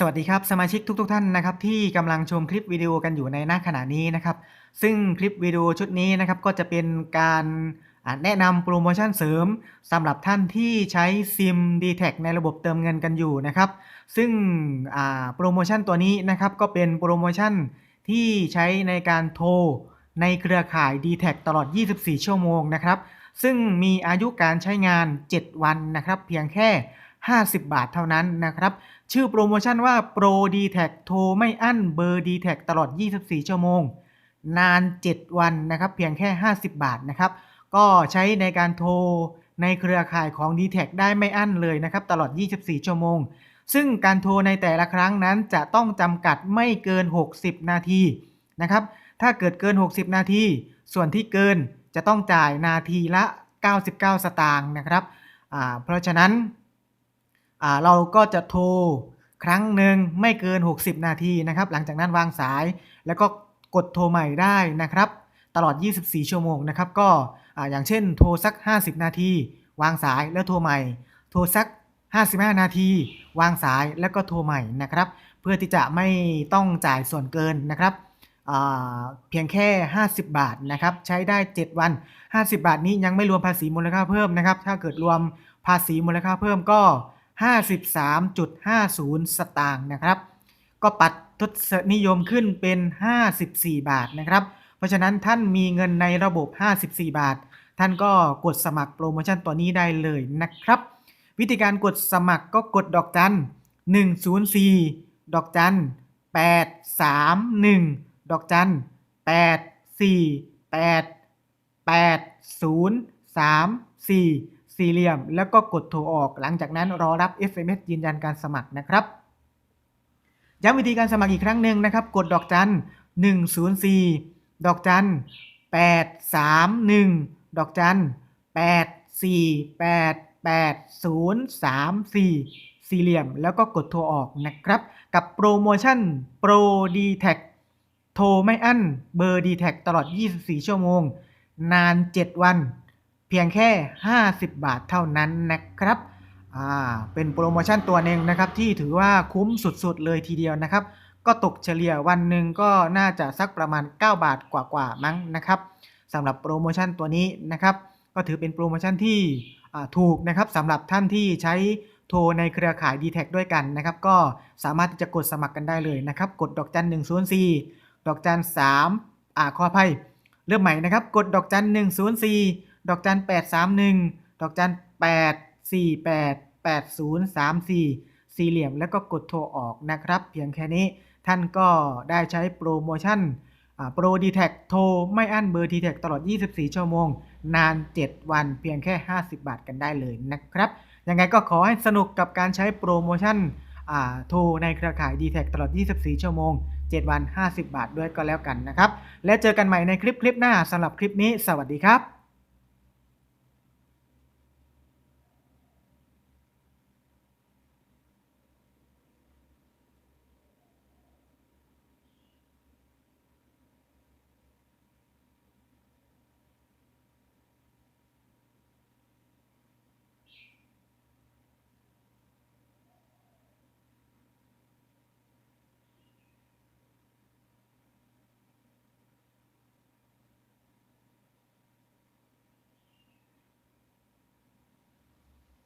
สวัสดีครับสมาชิกทุกๆทท่านนะครับที่กำลังชมคลิปวิดีโอกันอยู่ในหน้าขณะนี้นะครับซึ่งคลิปวิดีโอชุดนี้นะครับก็จะเป็นการแนะนำโปรโมชั่นเสริมสำหรับท่านที่ใช้ซิม d t แทในระบบเติมเงินกันอยู่นะครับ ซึ่งโปรโมชั่นตัวนี้นะครับก็เป็นโปรโมชั่นที่ใช้ในการโทรในเครือข่าย d t แทตลอด 24 ชั่วโมงนะครับ ซึ่งมีอายุการใช้งาน 7 วันนะครับ เพียงแค่ 50 บาทเท่านั้นนะครับ ชื่อโปรโมชั่นว่า Pro d t แทโทรไม่อั้นเบอร์ d t แทตลอด 24 ชั่วโมง นาน 7 วันนะครับ เพียงแค่ 50 บาทนะครับ ก็ใช้ในการโทรในเครือข่ายของ d t แทได้ไม่อั้นเลยนะครับ ตลอด 24 ชั่วโมง ซึ่งการโทรในแต่ละครั้งนั้นจะต้องจำกัดไม่เกิน 60 นาทีนะครับ ถ้าเกิดเกิน 60 นาที ส่วนที่เกินจะต้องจ่ายนาทีละ 99 สตางค์นะครับ เพราะฉะนั้น เราก็จะโทรครั้งหนึ่งไม่เกิน 60 นาทีนะครับ หลังจากนั้นวางสาย แล้วก็กดโทรใหม่ได้นะครับ ตลอด 24 ชั่วโมงนะครับ ก็ออย่างเช่นโทรสัก 50 นาที วางสายแล้วโทรใหม่ โทรสัก 55 นาที วางสายแล้วก็โทรใหม่นะครับ เพื่อที่จะไม่ต้องจ่ายส่วนเกินนะครับเพียงแค่ 50 บาทนะครับ ใช้ได้ 7 วัน 50 บาทนี้ยังไม่รวมภาษีมูลค่าเพิ่มนะครับ ถ้าเกิดรวมภาษีมูลค่าเพิ่มก็ 53.50 สตางค์นะครับ ก็ปัดทศนิยมขึ้นเป็น 54 บาทนะครับ เพราะฉะนั้นท่านมีเงินในระบบ 54 บาท ท่านก็กดสมัครโปรโมชั่นตัวนี้ได้เลยนะครับ วิธีการกดสมัครก็กดดอกจัน 104 ดอกจัน 831 ดอกจัน 848 8034 สี่เหลี่ยม แล้วก็กดโทรออก หลังจากนั้นรอรับ SMS ยืนยันการสมัครนะครับ ย้ำวิธีการสมัครอีกครั้งหนึ่งนะครับ กดดอกจัน 104 ดอกจัน 831 ดอกจัน 8488034สี่เหลี่ยมแล้วก็กดโทรออกนะครับ กับโปรโมชั่น Pro d t แทโทรไม่อั้นเบอร์ d t แทตลอด 24 ชั่วโมง นาน 7 วัน เพียงแค่ 50 บาทเท่านั้นนะครับเป็นโปรโมชั่นตัวหนึ่งนะครับที่ถือว่าคุ้มสุดๆเลยทีเดียวนะครับ ก็ตกเฉลี่ยวันหนึ่งก็น่าจะสักประมาณ 9 บาทกว่าๆมั้งนะครับสำหรับโปรโมชั่นตัวนี้นะครับ ก็ถือเป็นโปรโมชั่นที่ถูกนะครับสำหรับท่านที่ใช้โทรในเครือข่าย d t แทด้วยกันนะครับ ก็สามารถที่จะกดสมัครกันได้เลยนะครับ กดดอกจัน 104 ดอกจัน3อ่าขออภัยเริ่มใหม่นะครับ กดดอกจัน 104 ดอกจัน831ดอกจัน848 8034สี่เหลี่ยมแล้วก็กดโทรออกนะครับ เพียงแค่นี้ท่านก็ได้ใช้โปรโมชั่นโปรดีแท็โทรไม่อั้นเบอร์ดีแท็ตลอด 24 ชั่วโมง นาน 7 วันเพียงแค่ 50 บาทกันได้เลยนะครับ ยังไงก็ขอให้สนุกกับการใช้โปรโมชั่นโทรในเครือข่าย d t แท็ตลอด 24 ชั่วโมง 7 วัน 50 บาทด้วยก็แล้วกันนะครับ และเจอกันใหม่ในคลิปคลิปหน้าสำหรับคลิปนี้ สวัสดีครับ